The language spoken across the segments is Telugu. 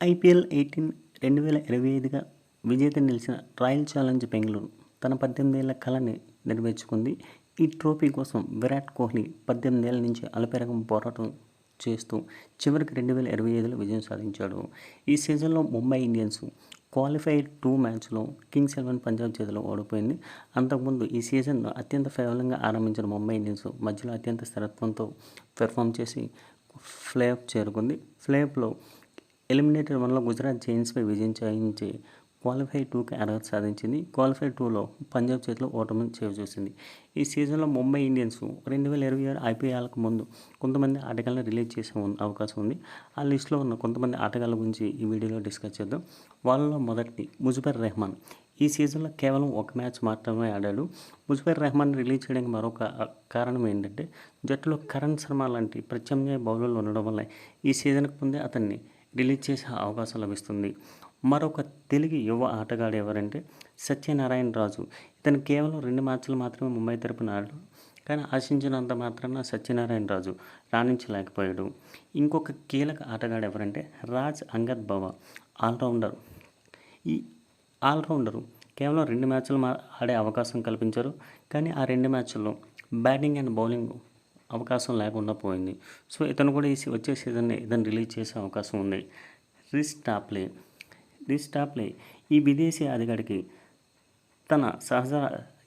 ఐపీఎల్ ఎయిటీన్ రెండు వేల ఇరవై ఐదుగా విజేత నిలిచిన రాయల్ ఛాలెంజ్ బెంగళూరు తన పద్దెనిమిదేళ్ళ కళని నెరవేర్చుకుంది. ఈ ట్రోఫీ కోసం విరాట్ కోహ్లీ పద్దెనిమిదేళ్ళ నుంచి అలపెరగం పోరాటం చేస్తూ చివరికి రెండు వేల ఇరవై ఐదులో విజయం సాధించాడు. ఈ సీజన్లో ముంబై ఇండియన్స్ క్వాలిఫైడ్ టూ మ్యాచ్లో కింగ్స్ ఎలెవన్ పంజాబ్ చేతిలో ఓడిపోయింది. అంతకుముందు ఈ సీజన్లో అత్యంత ఫేవరంగా ఆరంభించిన ముంబై ఇండియన్స్ మధ్యలో అత్యంత స్థిరత్వంతో పెర్ఫామ్ చేసి ఫ్లే ఆఫ్ చేరుకుంది. ప్లే ఆఫ్లో ఎలిమినేటర్ వన్లో గుజరాత్ జైన్స్పై విజయం సాధించి క్వాలిఫై టూకి అర్హత సాధించింది. క్వాలిఫై టూలో పంజాబ్ చేతిలో ఓటమి చేవ చూసింది ఈ సీజన్లో ముంబై ఇండియన్స్ రెండు వేల ఇరవై ఆరు ఐపీఎల్కు ముందు కొంతమంది ఆటగాళ్ళని రిలీజ్ చేసే అవకాశం ఉంది. ఆ లిస్టులో ఉన్న కొంతమంది ఆటగాళ్ళ గురించి ఈ వీడియోలో డిస్కస్ చేద్దాం. వాళ్ళలో మొదటి ముజుబర్ రెహమాన్. ఈ సీజన్లో కేవలం ఒక మ్యాచ్ మాత్రమే ఆడాడు. ముజుబర్ రెహమాన్ రిలీజ్ చేయడానికి మరొక కారణం ఏంటంటే జట్టులో కరణ్ శర్మ లాంటి ప్రత్యామ్నాయ బౌలర్లు ఉండడం వల్ల ఈ సీజన్కు ముందే అతన్ని రిలీజ్ చేసే అవకాశం లభిస్తుంది. మరొక తెలుగు యువ ఆటగాడు ఎవరంటే సత్యనారాయణ రాజు. ఇతను కేవలం రెండు మ్యాచ్లు మాత్రమే ముంబై తరపున ఆడాడు. కానీ ఆశించినంత మాత్రాన సత్యనారాయణ రాజు రాణించలేకపోయాడు. ఇంకొక కీలక ఆటగాడు ఎవరంటే రాజ్ అంగద్ బవ ఆల్రౌండర్. ఈ ఆల్రౌండరు కేవలం రెండు మ్యాచ్లు మా ఆడే అవకాశం కల్పించారు. కానీ ఆ రెండు మ్యాచ్ల్లో బ్యాటింగ్ అండ్ బౌలింగ్ అవకాశం లేకుండా పోయింది. సో ఇతను కూడా ఈ వచ్చే సీజన్ని ఇతను రిలీజ్ చేసే అవకాశం ఉంది. రిస్ టాప్లే రిస్ టాప్లే ఈ విదేశీ ఆటగాడికి తన సహజ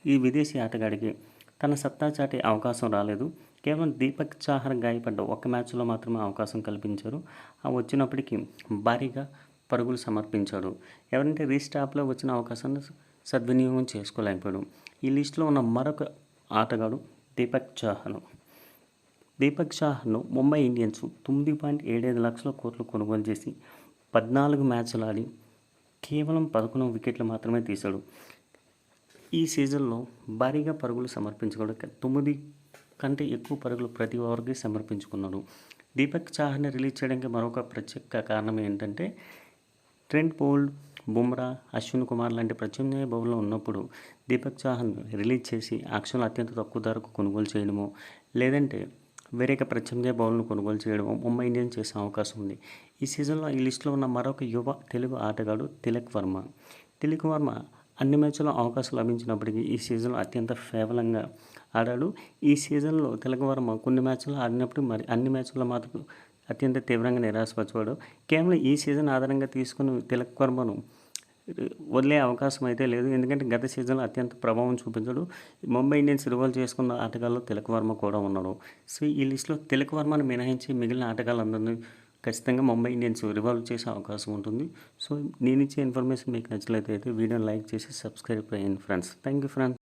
ఈ విదేశీ ఆటగాడికి తన సత్తా చాటే అవకాశం రాలేదు. కేవలం దీపక్ చాహర్ గాయపడ్డ ఒక్క మ్యాచ్లో మాత్రమే అవకాశం కల్పించారు. ఆ వచ్చినప్పటికీ భారీగా పరుగులు సమర్పించాడు. ఎవరంటే రీస్టాప్లో వచ్చిన అవకాశాన్ని సద్వినియోగం చేసుకోలేకపోయాడు. ఈ లిస్టులో ఉన్న మరొక ఆటగాడు దీపక్ చాహర్. దీపక్ షాహ్ను ముంబై ఇండియన్స్ తొమ్మిది పాయింట్ ఏడైదు లక్షల కోట్లు కొనుగోలు చేసి పద్నాలుగు మ్యాచ్లు ఆడి కేవలం పదకొండు వికెట్లు మాత్రమే తీశాడు. ఈ సీజన్లో భారీగా పరుగులు సమర్పించుకోవడం తొమ్మిది కంటే ఎక్కువ పరుగులు ప్రతి ఓవర్కి సమర్పించుకున్నాడు. దీపక్ చాహర్ని రిలీజ్ చేయడానికి మరొక ప్రత్యేక కారణం ఏంటంటే ట్రెంట్ బోల్డ్ బుమ్రా అశ్విన్ కుమార్ లాంటి ప్రత్యామ్నాయ బౌలర్లు ఉన్నప్పుడు దీపక్ చాహర్ను రిలీజ్ చేసి ఆక్షన్లు అత్యంత తక్కువ ధరకు కొనుగోలు చేయడమో లేదంటే వేరే ప్రత్యామ్నాయ బౌలర్ను కొనుగోలు చేయడం ముంబై ఇండియన్స్ చేసే అవకాశం ఉంది. ఈ సీజన్లో ఈ లిస్టులో ఉన్న మరొక యువ తెలుగు ఆటగాడు తిలక్ వర్మ. తిలక్ వర్మ అన్ని మ్యాచ్ల్లో అవకాశం లభించినప్పటికీ ఈ సీజన్లో అత్యంత ఫేవలంగా ఆడాడు. ఈ సీజన్లో తిలక్ వర్మ కొన్ని మ్యాచ్లు ఆడినప్పుడు మరి అన్ని మ్యాచ్ల్లో మాత్రం అత్యంత తీవ్రంగా నిరాశపరచాడు కేవలం ఈ సీజన్ ఆధారంగా తీసుకుని తిలక్ వర్మను వదిలే అవకాశం అయితే లేదు. ఎందుకంటే గత సీజన్లో అత్యంత ప్రభావం చూపించాడు. ముంబై ఇండియన్స్ రివాల్వ్ చేసుకున్న ఆటగాళ్ళు తిలక్ వర్మ కూడా ఉన్నాడు. సో ఈ లిస్టులో తిలక్ వర్మను మినహాయించి మిగిలిన ఆటగాళ్ళందరినీ ఖచ్చితంగా ముంబై ఇండియన్స్ రివాల్వ్ చేసే అవకాశం ఉంటుంది. సో నేను ఇచ్చే ఇన్ఫర్మేషన్ మీకు నచ్చినట్లయితే వీడియోని లైక్ చేసి సబ్స్క్రైబ్ అయ్యింది ఫ్రెండ్స్. Thank you friends.